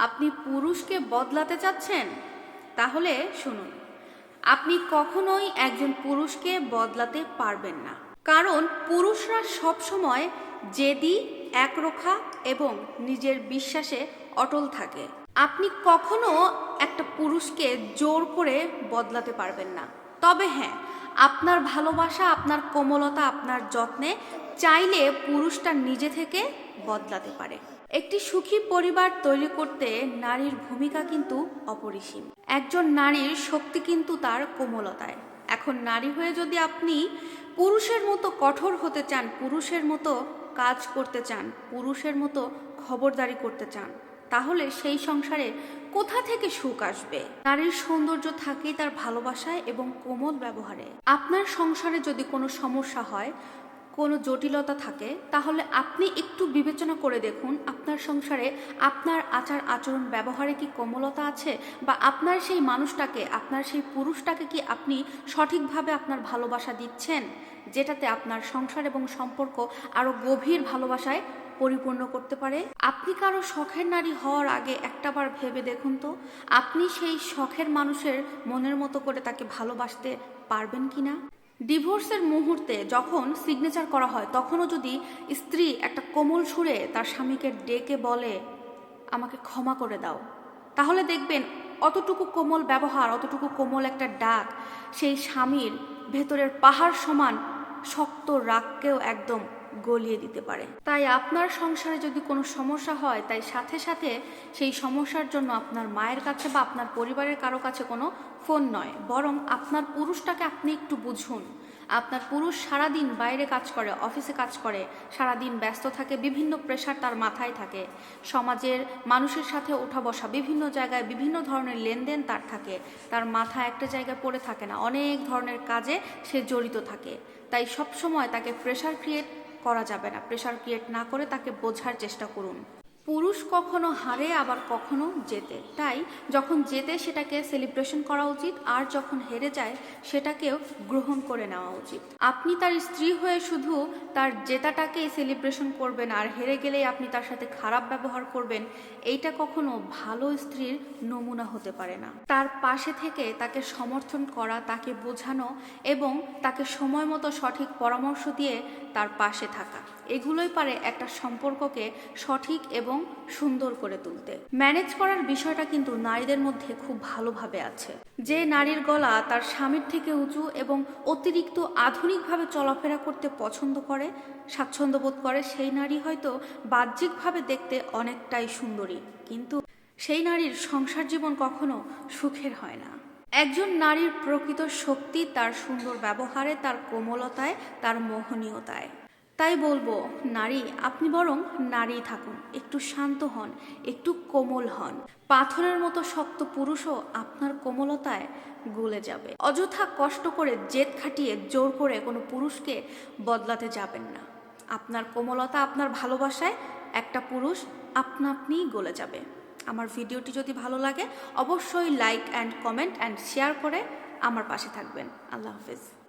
আপনি পুরুষকে বদলাতে চাচ্ছেন? তাহলে শুনুন, আপনি কখনোই একজন পুরুষকে বদলাতে পারবেন না। কারণ পুরুষরা সবসময় জেদি, একরোখা এবং নিজের বিশ্বাসে অটল থাকে। আপনি কখনো একটা পুরুষকে জোর করে বদলাতে পারবেন না। তবে হ্যাঁ আপনার ভালোবাসা, আপনার কোমলতা, আপনার যত্নে চাইলে পুরুষটা নিজে থেকে বদলাতে পারে। একটি সুখী পরিবার তৈরি করতে নারীর ভূমিকা কিন্তু অপরিসীম। একজন নারীর শক্তি কিন্তু তার কোমলতায়। এখন নারী হয়ে যদি আপনি পুরুষের মতো কঠোর হতে চান, পুরুষের মতো কাজ করতে চান, পুরুষের মতো খবরদারি করতে চান, তাহলে সেই সংসারে কোথা থেকে সুখ আসবে? নারীর সৌন্দর্য থাকেই তার ভালোবাসায় এবং কোমল ব্যবহারে। আপনার সংসারে যদি কোনো সমস্যা হয়, কোনো জটিলতা থাকে, তাহলে আপনি একটু বিবেচনা করে দেখুন আপনার সংসারে আপনার আচার আচরণ ব্যবহারে কি কোমলতা আছে বা আপনার সেই মানুষটাকে, আপনার সেই পুরুষটাকে কি আপনি সঠিকভাবে আপনার ভালোবাসা দিচ্ছেন, যেটাতে আপনার সংসার এবং সম্পর্ক আরও গভীর ভালোবাসায় পরিপূর্ণ করতে পারে? আপনি কারও শখের নারী হওয়ার আগে একটাবার ভেবে দেখুন তো, আপনি সেই শখের মানুষের মনের মতো করে তাকে ভালোবাসতে পারবেন কিনা ডিভোর্সের মুহূর্তে যখন সিগনেচার করা হয়, তখনও যদি স্ত্রী একটা কোমল সুরে তার স্বামীকে ডেকে বলে, আমাকে ক্ষমা করে দাও, তাহলে দেখবেন অতটুকু কোমল ব্যবহার, অতটুকু কোমল একটা ডাক সেই স্বামীর ভেতরের পাহাড় সমান শক্ত রাগকেও একদম গলিয়ে দিতে পারে। তাই আপনার সংসারে যদি কোনো সমস্যা হয়, তাই সাথে সাথে সেই সমস্যার জন্য আপনার মায়ের কাছে বা আপনার পরিবারের কারও কাছে কোনো ফোন নয়। বরং আপনার পুরুষটাকে আপনি একটু বুঝুন। আপনার পুরুষ সারাদিন বাইরে কাজ করে, অফিসে কাজ করে, সারাদিন ব্যস্ত থাকে, বিভিন্ন প্রেশার তার মাথায় থাকে। সমাজের মানুষের সাথে ওঠা বসা বিভিন্ন জায়গায় বিভিন্ন ধরনের লেনদেন তার থাকে। তার মাথা একটা জায়গায় পড়ে থাকে না। অনেক ধরনের কাজে সে জড়িত থাকে। তাই সবসময় তাকে প্রেশার ক্রিয়েট করা যাবে না। প্রেশার ক্রিয়েট না করে তাকে বোঝার চেষ্টা করুন। পুরুষ কখনো হারে, আবার কখনো জেতে। তাই যখন জেতে সেটাকে সেলিব্রেশন করা উচিত, আর যখন হেরে যায় সেটাকেও গ্রহণ করে নেওয়া উচিত। আপনি তার স্ত্রী হয়ে শুধু তার জেতাটাকেই সেলিব্রেশন করবেন, আর হেরে গেলেই আপনি তার সাথে খারাপ ব্যবহার করবেন, এইটা কখনো ভালো স্ত্রীর নমুনা হতে পারে না। তার পাশে থেকে তাকে সমর্থন করা, তাকে বোঝানো এবং তাকে সময় মতো সঠিক পরামর্শ দিয়ে তার পাশে থাকা। এগুলোই পারে একটা সম্পর্ককে সঠিক এবং সুন্দর করে তুলতে। ম্যানেজ করার বিষয়টা কিন্তু নারীদের মধ্যে খুব ভালোভাবে আছে। যে নারীর গলা তার স্বামীর থেকে উঁচু এবং অতিরিক্ত আধুনিকভাবে চলাফেরা করতে পছন্দ করে, স্বাচ্ছন্দ্য বোধ করে, সেই নারী হয়তো বাহ্যিকভাবে দেখতে অনেকটাই সুন্দরী, কিন্তু সেই নারীর সংসার জীবন কখনো সুখের হয় না। একজন নারীর প্রকৃত শক্তি তার সুন্দর ব্যবহারে, তার কোমলতায়, তার মোহনীয়তায়। তাই বলব, নারী, আপনি বরং নারী থাকুন, একটু শান্ত হন, একটু কোমল হন। পাথরের মতো শক্ত পুরুষও আপনার কোমলতায় গলে যাবে। অযথা কষ্ট করে জেদ খাটিয়ে জোর করে কোনো পুরুষকে বদলাতে যাবেন না। আপনার কোমলতা আপনার ভালোবাসায়, একটা পুরুষ আপনা আপনিই গলে যাবে। আমার ভিডিওটি যদি ভালো লাগে, অবশ্যই like and comment and share করে আমার পাশে থাকবেন। আল্লাহ হাফিজ।